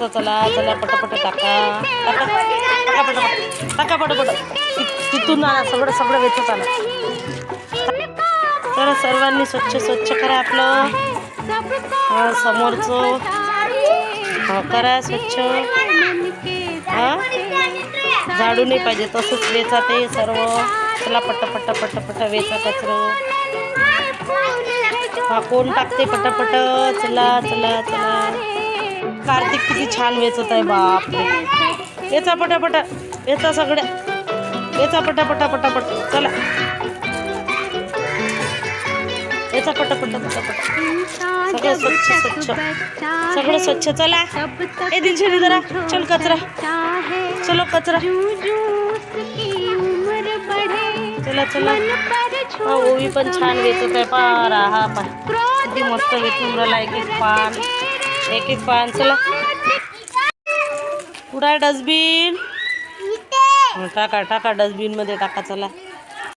टाकायचं चला चला पटापट टाका. टाका टाका पटापट टाका पटापट. तिथून आणा सगळं सगळं वेचत आणा. तर सर्वांनी स्वच्छ स्वच्छ करा आपलं. समोरचं. करा स्वच्छ. हा? झाडू नाही पाहिजे तसंच वेचा ते सर्व. चला पट पट पट पट वेचा कचरं. हा कोण टाकते पटापट? चला चला चला. कार्तिक किती छान वेचत आहे बाप याचा पटापट याचा सगळ्या. याचा पटापटा पटापट. चला. याचा पटापट पटापट. सगळं स्वच्छ स्वच्छ. सगळं स्वच्छ. चला. ए दिलशेरी जरा चल कचरा. चलो कचरा. चला चला. हा ओवी पण छान वेचत आहे. पारा हा पाय किती मस्त वेचून राहिला एक एक पान. एक एक पान चला. कुठं आहे डस्टबिन? टाका टाका डस्टबिनमध्ये टाका चला.